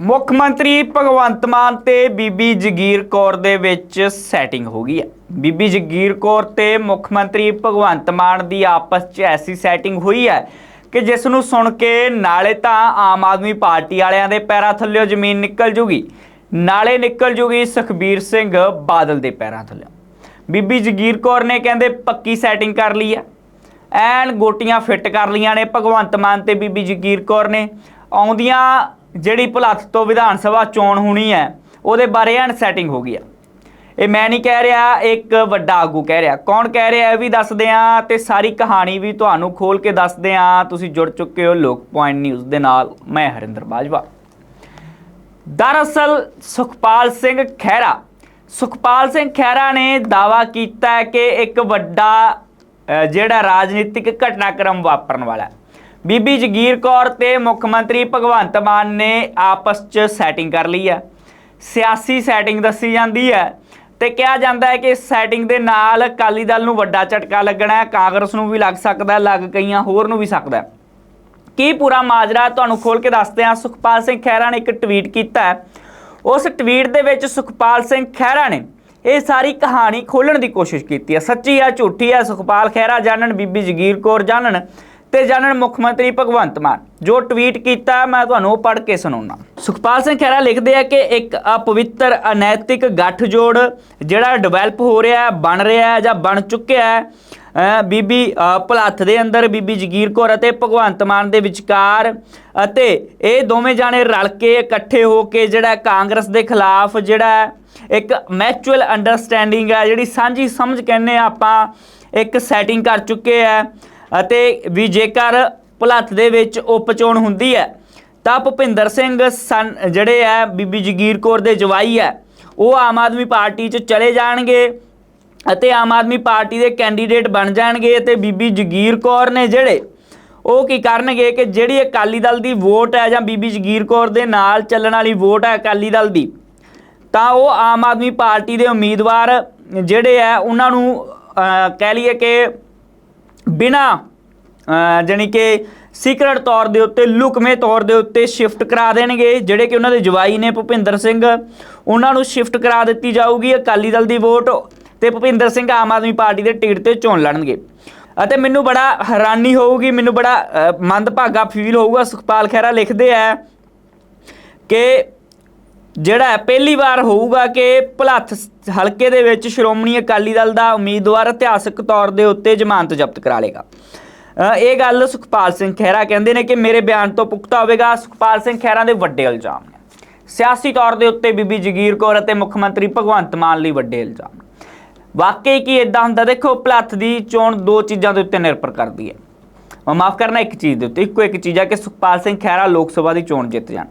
ਮੁੱਖ ਮੰਤਰੀ ਭਗਵੰਤ ਮਾਨ ਤੇ ਬੀਬੀ ਜਗੀਰ ਕੌਰ ਦੇ ਵਿੱਚ ਸੈਟਿੰਗ ਹੋ ਗਈ ਹੈ। ਬੀਬੀ ਜਗੀਰ ਕੌਰ ਤੇ ਮੁੱਖ ਮੰਤਰੀ ਭਗਵੰਤ ਮਾਨ ਦੀ ਆਪਸ 'ਚ ਐਸੀ ਸੈਟਿੰਗ ਹੋਈ ਹੈ ਕਿ ਜਿਸ ਨੂੰ ਸੁਣ ਕੇ ਨਾਲੇ ਤਾਂ ਆਮ ਆਦਮੀ ਪਾਰਟੀ ਵਾਲਿਆਂ ਦੇ ਪੈਰਾਂ ਥੱਲੇੋਂ ਜ਼ਮੀਨ ਨਿਕਲ ਜੂਗੀ। ਨਾਲੇ ਨਿਕਲ ਜੂਗੀ ਸੁਖਬੀਰ ਸਿੰਘ ਬਾਦਲ ਦੇ ਪੈਰਾਂ ਥੱਲੇ ਬੀਬੀ ਜਗੀਰ ਕੌਰ ਨੇ ਕਹਿੰਦੇ ਪੱਕੀ ਸੈਟਿੰਗ ਕਰ ਲਈ ਹੈ। ਐਨ ਗੋਟੀਆਂ ਫਿੱਟ ਕਰ ਲੀਆਂ ਨੇ ਭਗਵੰਤ ਮਾਨ ਤੇ ਬੀਬੀ ਜਗੀਰ ਕੌਰ ਨੇ। ਆਉਂਦੀਆਂ ਜਿਹੜੀ ਭੁਲੱਥ ਤੋਂ ਵਿਧਾਨ ਸਭਾ ਚੋਣ ਹੋਣੀ ਹੈ, ਉਹਦੇ ਬਾਰੇ ਐਂਡ ਸੈਟਿੰਗ ਹੋ ਗਈ ਆ। ਇਹ ਮੈਂ ਨਹੀਂ ਕਹਿ ਰਿਹਾ, ਇੱਕ ਵੱਡਾ ਆਗੂ ਕਹਿ ਰਿਹਾ। ਕੌਣ ਕਹਿ ਰਿਹਾ ਇਹ ਵੀ ਦੱਸਦੇ ਆ ਤੇ ਸਾਰੀ ਕਹਾਣੀ ਵੀ ਤੁਹਾਨੂੰ ਖੋਲ ਕੇ ਦੱਸਦੇ ਆ। ਤੁਸੀਂ ਜੁੜ ਚੁੱਕੇ ਹੋ ਲੋਕ ਪੁਆਇੰਟ ਨਿਊਜ਼ ਦੇ ਨਾਲ। ਮੈਂ ਹਰਿੰਦਰ ਬਾਜਵਾ। ਦਰਅਸਲ ਸੁਖਪਾਲ ਸਿੰਘ ਖਹਿਰਾ। ਸੁਖਪਾਲ ਸਿੰਘ ਖਹਿਰਾ ਨੇ ਦਾਵਾ ਕੀਤਾ ਕਿ ਇੱਕ ਵੱਡਾ ਜਿਹੜਾ ਰਾਜਨੀਤਿਕ ਘਟਨਾਕ੍ਰਮ ਵਾਪਰਨ ਵਾਲਾ ਹੈ। ਬੀਬੀ ਜਗੀਰ ਕੌਰ ਤੇ ਮੁੱਖ ਮੰਤਰੀ ਭਗਵੰਤ ਮਾਨ ਨੇ ਆਪਸ 'ਚ ਸੈਟਿੰਗ ਕਰ ਲਈ ਹੈ ਸਿਆਸੀ ਸੈਟਿੰਗ ਦੱਸੀ ਜਾਂਦੀ ਹੈ ਤੇ ਕਿਹਾ ਜਾਂਦਾ ਹੈ ਕਿ ਇਸ ਸੈਟਿੰਗ ਦੇ ਨਾਲ ਅਕਾਲੀ ਦਲ ਨੂੰ ਵੱਡਾ ਝਟਕਾ ਲੱਗਣਾ ਹੈ, ਕਾਂਗਰਸ ਨੂੰ ਵੀ ਲੱਗ ਸਕਦਾ ਹੈ ਲੱਗ ਕਈਆਂ ਹੋਰ ਨੂੰ ਵੀ ਸਕਦਾ ਕੀ ਪੂਰਾ ਮਾਜਰਾ ਤੁਹਾਨੂੰ ਖੋਲ ਕੇ ਦੱਸਦੇ ਹਾਂ। ਸੁਖਪਾਲ ਸਿੰਘ ਖਹਿਰਾ ਨੇ ਇੱਕ ਟਵੀਟ ਕੀਤਾ ਉਸ ਟਵੀਟ ਦੇ ਵਿੱਚ ਸੁਖਪਾਲ ਸਿੰਘ ਖਹਿਰਾ ਨੇ ਇਹ ਸਾਰੀ ਕਹਾਣੀ ਖੋਲਣ ਦੀ ਕੋਸ਼ਿਸ਼ ਕੀਤੀ ਹੈ। ਸੱਚੀ ਆ, ਝੂਠੀ ਆ, ਸੁਖਪਾਲ ਖਹਿਰਾ ਜਾਣਨ, ਬੀਬੀ ਜਗੀਰ ਕੌਰ ਜਾਣਨ। ਤੇ ਜਾਣਨ ਮੁੱਖ ਮੰਤਰੀ ਭਗਵੰਤ ਮਾਨ। ਜੋ ਟਵੀਟ ਕੀਤਾ ਮੈਂ ਤੁਹਾਨੂੰ ਉਹ ਪੜ੍ਹ ਕੇ ਸੁਣਾਉਣਾ ਸੁਖਪਾਲ ਸਿੰਘ ਖਹਿਰਾ ਲਿਖਦੇ ਆ ਕਿ ਇੱਕ ਅਪਵਿੱਤਰ ਅਨੈਤਿਕ ਗੱਠਜੋੜ ਜਿਹੜਾ ਡਿਵੈਲਪ ਹੋ ਰਿਹਾ ਬਣ ਰਿਹਾ ਜਾਂ ਬਣ ਚੁੱਕਿਆ ਹੈ ਬੀਬੀ ਅ, ਦੇ ਅੰਦਰ ਬੀਬੀ ਜਗੀਰ ਕੌਰ ਅਤੇ ਭਗਵੰਤ ਮਾਨ ਦੇ ਵਿਚਕਾਰ ਅਤੇ ਇਹ ਦੋਵੇਂ ਜਾਣੇ ਰਲ ਕੇ ਇਕੱਠੇ ਹੋ ਕੇ ਜਿਹੜਾ ਕਾਂਗਰਸ ਦੇ ਖਿਲਾਫ ਜਿਹੜਾ ਇੱਕ ਮੈਚੁਅਲ ਅੰਡਰਸਟੈਂਡਿੰਗ ਹੈ ਜਿਹੜੀ ਸਾਂਝੀ ਸਮਝ ਕਹਿੰਦੇ ਹਾਂ ਆਪਾਂ ਇੱਕ ਸੈਟਿੰਗ ਕਰ ਚੁੱਕੇ ਹੈ। ਅਤੇ ਵੀ ਜੇਕਰ ਭੁਲੱਥ ਦੇ ਵਿੱਚ ਉਪਚੋਣ ਹੁੰਦੀ ਹੈ, ਤਾਂ ਭੁਪਿੰਦਰ ਸਿੰਘ ਸਨ, ਜਿਹੜੇ ਹੈ ਬੀਬੀ ਜਗੀਰ ਕੌਰ ਦੇ ਜਵਾਈ ਹੈ, ਉਹ ਆਮ ਆਦਮੀ ਪਾਰਟੀ 'ਚ ਚਲੇ ਜਾਣਗੇ ਅਤੇ ਆਮ ਆਦਮੀ ਪਾਰਟੀ ਦੇ ਕੈਂਡੀਡੇਟ ਬਣ ਜਾਣਗੇ ਤੇ ਬੀਬੀ ਜਗੀਰ ਕੌਰ ਨੇ ਜਿਹੜੇ, ਉਹ ਕੀ ਕਰਨਗੇ ਕਿ ਜਿਹੜੀ ਅਕਾਲੀ ਦਲ ਦੀ ਵੋਟ ਹੈ ਜਾਂ ਬੀਬੀ ਜਗੀਰ ਕੌਰ ਦੇ ਨਾਲ ਚੱਲਣ ਵਾਲੀ ਵੋਟ ਹੈ ਅਕਾਲੀ ਦਲ ਦੀ, ਤਾਂ ਉਹ ਆਮ ਆਦਮੀ ਪਾਰਟੀ ਦੇ ਉਮੀਦਵਾਰ ਜਿਹੜੇ ਆ ਉਹਨਾਂ ਨੂੰ ਕਹਿ ਲਈਏ ਕਿ ਬਿਨਾ ਜਾਣੀ ਕਿ ਸੀਕ੍ਰੇਟ ਤੌਰ ਦੇ ਉੱਤੇ, ਲੁਕਵੇਂ ਤੌਰ ਦੇ ਉੱਤੇ ਸ਼ਿਫਟ ਕਰਾ ਦੇਣਗੇ, ਜਿਹੜੇ ਕਿ ਉਹਨਾਂ ਦੇ ਜਵਾਈ ਨੇ ਭੁਪਿੰਦਰ ਸਿੰਘ। ਉਹਨਾਂ ਨੂੰ ਸ਼ਿਫਟ ਕਰਾ ਦਿੱਤੀ ਜਾਊਗੀ ਅਕਾਲੀ ਦਲ ਦੀ ਵੋਟ ਤੇ ਭੁਪਿੰਦਰ ਸਿੰਘ ਆਮ ਆਦਮੀ ਪਾਰਟੀ ਦੇ ਟਿਕਟ ਤੇ ਚੋਣ ਲੜਨਗੇ। ਅਤੇ ਮੈਨੂੰ ਬੜਾ ਹੈਰਾਨੀ ਹੋਊਗੀ, ਮੈਨੂੰ ਬੜਾ ਮੰਦਭਾਗਾ ਫੀਲ ਹੋਊਗਾ। ਸੁਖਪਾਲ ਖਹਿਰਾ ਲਿਖਦੇ ਆ ਕਿ ਜਿਹੜਾ ਹੈ, ਪਹਿਲੀ ਵਾਰ ਹੋਊਗਾ ਕਿ ਭਲੱਥ ਹਲਕੇ ਦੇ ਵਿੱਚ ਸ਼੍ਰੋਮਣੀ ਅਕਾਲੀ ਦਲ ਦਾ ਉਮੀਦਵਾਰ ਇਤਿਹਾਸਕ ਤੌਰ ਦੇ ਉੱਤੇ ਜ਼ਮਾਨਤ ਜ਼ਬਤ ਕਰਾ ਲੇਗਾ। ਇਹ ਗੱਲ ਸੁਖਪਾਲ ਸਿੰਘ ਖਹਿਰਾ ਕਹਿੰਦੇ ਨੇ ਕਿ ਮੇਰੇ ਬਿਆਨ ਤੋਂ ਪੁਖਤਾ ਹੋਵੇਗਾ। ਸੁਖਪਾਲ ਸਿੰਘ ਖਹਿਰਾ ਦੇ ਵੱਡੇ ਇਲਜ਼ਾਮ ਨੇ। ਸਿਆਸੀ ਤੌਰ ਦੇ ਉੱਤੇ ਬੀਬੀ ਜਗੀਰ ਕੌਰ ਅਤੇ ਮੁੱਖ ਮੰਤਰੀ ਭਗਵੰਤ ਮਾਨ ਲਈ ਵੱਡੇ ਇਲਜ਼ਾਮ ਵਾਕਈ ਕੀ ਇਦਾਂ ਹੁੰਦਾ? ਦੇਖੋ, ਭਲੱਥ ਦੀ ਚੋਣ ਦੋ ਚੀਜ਼ਾਂ ਦੇ ਉੱਤੇ ਨਿਰਭਰ ਕਰਦੀ ਹੈ। ਮਾਫ ਕਰਨਾ ਇੱਕ ਚੀਜ਼ ਦੇ ਉੱਤੇ। ਇੱਕੋ ਇੱਕ ਚੀਜ਼ ਹੈ ਕਿ ਸੁਖਪਾਲ ਸਿੰਘ ਖਹਿਰਾ ਲੋਕ ਸਭਾ ਦੀ ਚੋਣ ਜਿੱਤ ਜਾਣ।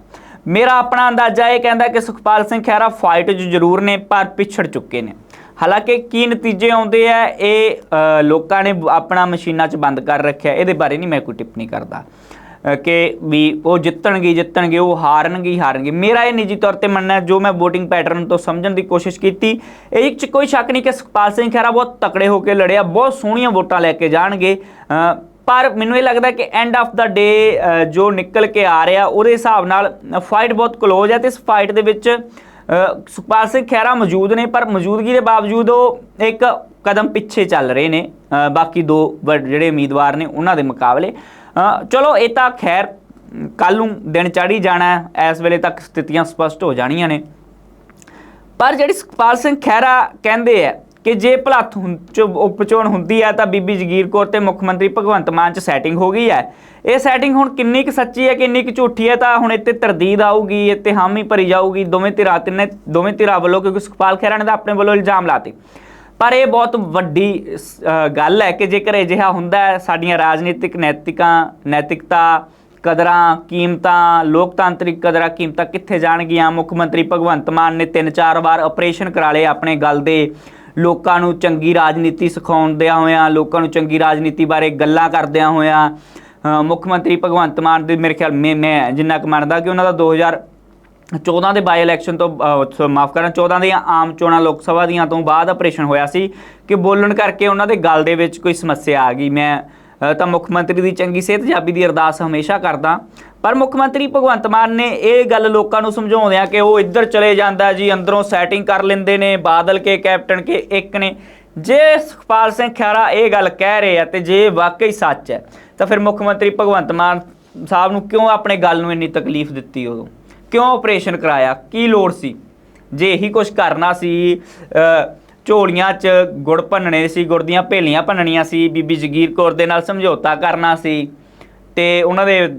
ਮੇਰਾ ਆਪਣਾ ਅੰਦਾਜ਼ਾ ਇਹ ਕਹਿੰਦਾ ਕਿ ਸੁਖਪਾਲ ਸਿੰਘ ਖਹਿਰਾ ਫਾਈਟ 'ਚ ਜ਼ਰੂਰ ਨੇ, ਪਰ ਪਿਛੜ ਚੁੱਕੇ ਨੇ। ਹਾਲਾਂਕਿ ਕੀ ਨਤੀਜੇ ਆਉਂਦੇ ਆ, ਇਹ ਲੋਕਾਂ ਨੇ ਆਪਣਾ ਮਸ਼ੀਨਾਂ 'ਚ ਬੰਦ ਕਰ ਰੱਖਿਆ। ਇਹਦੇ ਬਾਰੇ ਨਹੀਂ ਮੈਂ ਕੋਈ ਟਿੱਪਣੀ ਕਰਦਾ। ਕਿ ਵੀ ਉਹ ਜਿੱਤਣਗੇ ਜਿੱਤਣਗੇ, ਉਹ ਹਾਰਨਗੇ ਹਾਰਨਗੇ। ਮੇਰਾ ਇਹ ਨਿੱਜੀ ਤੌਰ ਤੇ ਮੰਨਣਾ ਜੋ ਮੈਂ VOTING ਪੈਟਰਨ ਤੋਂ ਸਮਝਣ ਦੀ ਕੋਸ਼ਿਸ਼ ਕੀਤੀ ਇਹ 'ਚ ਕੋਈ ਸ਼ੱਕ ਨਹੀਂ ਕਿ ਸੁਖਪਾਲ ਸਿੰਘ ਖਹਿਰਾ ਬਹੁਤ ਤਕੜੇ ਹੋ ਕੇ ਲੜਿਆ, ਬਹੁਤ ਸੋਹਣੀਆਂ ਵੋਟਾਂ ਲੈ ਕੇ ਜਾਣਗੇ। ਪਰ ਮੈਨੂੰ ਇਹ ਲੱਗਦਾ ਕਿ ਐਂਡ ਆਫ ਦਾ ਡੇ ਜੋ ਨਿਕਲ ਕੇ ਆ ਰਿਹਾ, ਉਹਦੇ ਹਿਸਾਬ ਨਾਲ ਫਾਈਟ ਬਹੁਤ ਕਲੋਜ਼ ਹੈ ਤੇ ਇਸ ਫਾਈਟ ਦੇ ਵਿੱਚ ਸੁਖਪਾਲ ਸਿੰਘ ਖਹਿਰਾ ਮੌਜੂਦ ਨੇ, ਪਰ ਮੌਜੂਦਗੀ ਦੇ ਬਾਵਜੂਦ ਉਹ ਇੱਕ ਕਦਮ ਪਿੱਛੇ ਚੱਲ ਰਹੇ ਨੇ ਬਾਕੀ ਦੋ ਵੱਡ- ਜਿਹੜੇ ਉਮੀਦਵਾਰ ਨੇ, ਉਹਨਾਂ ਦੇ ਮੁਕਾਬਲੇ। ਚਲੋ, ਇਹ ਤਾਂ ਖੈਰ ਕੱਲ ਨੂੰ ਦਿਨ ਚੜ੍ਹ ਹੀ ਜਾਣਾ ਹੈ, ਇਸ ਵੇਲੇ ਤੱਕ ਸਥਿਤੀਆਂ ਸਪਸ਼ਟ ਹੋ ਜਾਣੀਆਂ ਨੇ। ਪਰ ਜਿਹੜੀ ਸੁਖਪਾਲ ਸਿੰਘ ਖਹਿਰਾ ਕਹਿੰਦੇ ਆ ਕਿ ਜੇ ਭਲੱਥ ਹੁੰ- ਚ ਉਪਚੋਣ ਹੁੰਦੀ ਹੈ ਤਾਂ ਬੀਬੀ ਜਗੀਰ ਕੌਰ ਤੇ ਮੁੱਖ ਮੰਤਰੀ ਭਗਵੰਤ ਮਾਨ ਚ ਸੈਟਿੰਗ ਹੋ ਗਈ ਹੈ ਇਹ ਸੈਟਿੰਗ ਹੁਣ ਕਿੰਨੀ ਕੁ ਸੱਚੀ ਹੈ ਕਿੰਨੀ ਕੁ ਝੂਠੀ ਹੈ ਤਾਂ ਹੁਣ ਇੱਥੇ ਤਰਦੀਦ ਆਊਗੀ, ਇੱਥੇ ਹਾਮੀ ਭਰੀ ਜਾਊਗੀ, ਦੋਵੇਂ ਧਿਰਾਂ ਤਿੰਨੇ ਦੋਵੇਂ ਧਿਰਾਂ ਵੱਲੋਂ, ਕਿਉਂਕਿ ਸੁਖਪਾਲ ਖਹਿਰਾ ਨੇ ਤਾਂ ਆਪਣੇ ਵੱਲੋਂ ਇਲਜ਼ਾਮ ਲਾਤੇ। ਪਰ ਇਹ ਬਹੁਤ ਵੱਡੀ ਸ- ਗੱਲ ਹੈ ਕਿ ਜੇਕਰ ਅਜਿਹਾ ਹੁੰਦਾ ਹੈ, ਸਾਡੀਆਂ ਰਾਜਨੀਤਿਕ ਨੈਤਿਕਾਂ, ਨੈਤਿਕਤਾ, ਕਦਰਾਂ, ਕੀਮਤਾਂ, ਲੋਕਤਾਂਤਰਿਕ ਕਦਰਾਂ, ਕੀਮਤਾਂ ਕਿੱਥੇ ਜਾਣਗੀਆਂ? ਮੁੱਖ ਮੰਤਰੀ ਭਗਵੰਤ ਮਾਨ ਨੇ ਤਿੰਨ ਚਾਰ ਵਾਰ ਆਪਰੇਸ਼ਨ ਕਰਾ ਲਏ ਆਪਣੇ ਗੱਲ ਦੇ ਲੋਕਾਂ ਨੂੰ ਚੰਗੀ ਰਾਜਨੀਤੀ ਸਿਖਾਉਂਦਿਆਂ ਹੋਇਆਂ, ਲੋਕਾਂ ਨੂੰ ਚੰਗੀ ਰਾਜਨੀਤੀ ਬਾਰੇ ਗੱਲਾਂ ਕਰਦਿਆਂ ਹੋਇਆਂ ਮੁੱਖ ਮੰਤਰੀ ਭਗਵੰਤ ਮਾਨ ਦੇ ਮੇਰੇ ਖਿਆਲ ਮੈਂ ਮੈਂ ਜਿੰਨਾ ਕੁ ਮੰਨਦਾ ਕਿ ਉਹਨਾਂ ਦਾ 2000 14 ਦੇ ਬਾਈ ਇਲੈਕਸ਼ਨ ਤੋਂ ਮਾਫ ਕਰਨਾ 14 ਦੀਆਂ ਆਮ ਚੋਣਾਂ ਲੋਕ ਸਭਾ ਦੀਆਂ ਤੋਂ ਬਾਅਦ ਆਪਰੇਸ਼ਨ ਹੋਇਆ ਸੀ ਕਿ ਬੋਲਣ ਕਰਕੇ ਉਹਨਾਂ ਦੇ ਗਲ ਦੇ ਵਿੱਚ ਕੋਈ ਸਮੱਸਿਆ ਆ ਗਈ। ਮੈਂ ਤਾਂ ਮੁੱਖ ਮੰਤਰੀ ਦੀ ਚੰਗੀ ਸਿਹਤ ਜਾਬੀ ਦੀ ਅਰਦਾਸ ਹਮੇਸ਼ਾ ਕਰਦਾ। ਪਰ ਮੁੱਖ ਮੰਤਰੀ ਭਗਵੰਤ ਮਾਨ ਨੇ ਇਹ ਗੱਲ ਲੋਕਾਂ ਨੂੰ ਸਮਝਾਉਂਦਿਆਂ ਕਿ ਉਹ ਇੱਧਰ ਚਲੇ ਜਾਂਦਾ ਜੀ, ਅੰਦਰੋਂ ਸੈਟਿੰਗ ਕਰ ਲੈਂਦੇ ਨੇ, ਬਾਦਲ ਕੇ ਕੈਪਟਨ ਕੇ, ਇੱਕ ਨੇ। ਜੇ ਸੁਖਪਾਲ ਸਿੰਘ ਖਹਿਰਾ ਇਹ ਗੱਲ ਕਹਿ ਰਹੇ ਆ ਤੇ ਜੇ ਵਾਕਈ ਸੱਚ ਹੈ, ਤਾਂ ਫਿਰ ਮੁੱਖ ਮੰਤਰੀ ਭਗਵੰਤ ਮਾਨ ਸਾਹਿਬ ਨੂੰ ਕਿਉਂ ਆਪਣੇ ਗੱਲ ਨੂੰ ਇੰਨੀ ਤਕਲੀਫ ਦਿੱਤੀ ਉਦੋਂ? ਕਿਉਂ ਆਪਰੇਸ਼ਨ ਕਰਾਇਆ? ਕੀ ਲੋੜ ਸੀ? ਜੇ ਇਹੀ ਕੁਝ ਕਰਨਾ ਸੀ ਝੋਲੀਆਂ 'ਚ ਗੁੜ ਭੰਨਣੇ ਸੀ, ਗੁੜ ਦੀਆਂ ਭੇਲੀਆਂ ਭੰਨਣੀਆਂ ਸੀ, ਬੀਬੀ ਜਗੀਰ ਕੌਰ ਦੇ ਨਾਲ ਸਮਝੌਤਾ ਕਰਨਾ ਸੀ ਤੇ ਉਹਨਾਂ ਦੇ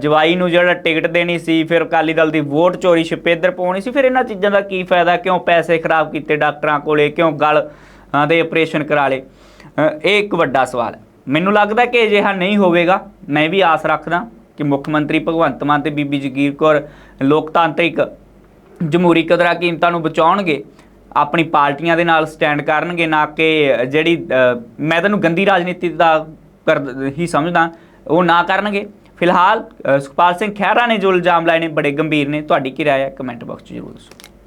ਜਵਾਈ ਨੂੰ ਜਿਹੜਾ ਟਿਕਟ ਦੇਣੀ ਸੀ, ਫਿਰ ਅਕਾਲੀ ਦਲ ਦੀ ਵੋਟ ਚੋਰੀ ਛਪੇਦਰ ਪਾਉਣੀ ਸੀ, ਫਿਰ ਇਹਨਾਂ ਚੀਜ਼ਾਂ ਦਾ ਕੀ ਫਾਇਦਾ, ਕਿਉਂ ਪੈਸੇ ਖਰਾਬ ਕੀਤੇ ਡਾਕਟਰਾਂ ਕੋਲੇ, ਕਿਉਂ ਗਲ ਦੇ ਆਪਰੇਸ਼ਨ ਕਰਾ ਲਏ? ਇਹ ਇੱਕ ਵੱਡਾ ਸਵਾਲ ਹੈ। ਮੈਨੂੰ ਲੱਗਦਾ ਕਿ ਅਜਿਹਾ ਨਹੀਂ ਹੋਵੇਗਾ। ਮੈਂ ਵੀ ਆਸ ਰੱਖਦਾ ਕਿ ਮੁੱਖ ਮੰਤਰੀ ਭਗਵੰਤ ਮਾਨ ਤੇ ਬੀਬੀ ਜਗੀਰ ਕੌਰ ਲੋਕਤਾਂਤਰਿਕ ਜਮਹੂਰੀ ਕਦਰਾਂ ਕੀਮਤਾਂ ਨੂੰ ਬਚਾਉਣਗੇ। ਆਪਣੀ ਪਾਰਟੀਆਂ ਦੇ ਨਾਲ ਸਟੈਂਡ ਕਰਨਗੇ ਨਾ ਕਿ ਜਿਹੜੀ ਮੈਂ ਤੈਨੂੰ ਗੰਦੀ ਰਾਜਨੀਤੀ ਦਾ ਕਰ, ਹੀ ਸਮਝਦਾ, ਉਹ ਨਾ ਕਰਨਗੇ। ਫਿਲਹਾਲ ਸੁਖਪਾਲ ਸਿੰਘ ਖਹਿਰਾ ਨੇ ਜੋ ਇਲਜ਼ਾਮ ਲਾਏ ਨੇ, ਬੜੇ ਗੰਭੀਰ ਨੇ। ਤੁਹਾਡੀ ਕੀ ਰਾਏ ਹੈ? ਕਮੈਂਟ ਬਾਕਸ 'ਚ ਜ਼ਰੂਰ ਦੱਸੋ।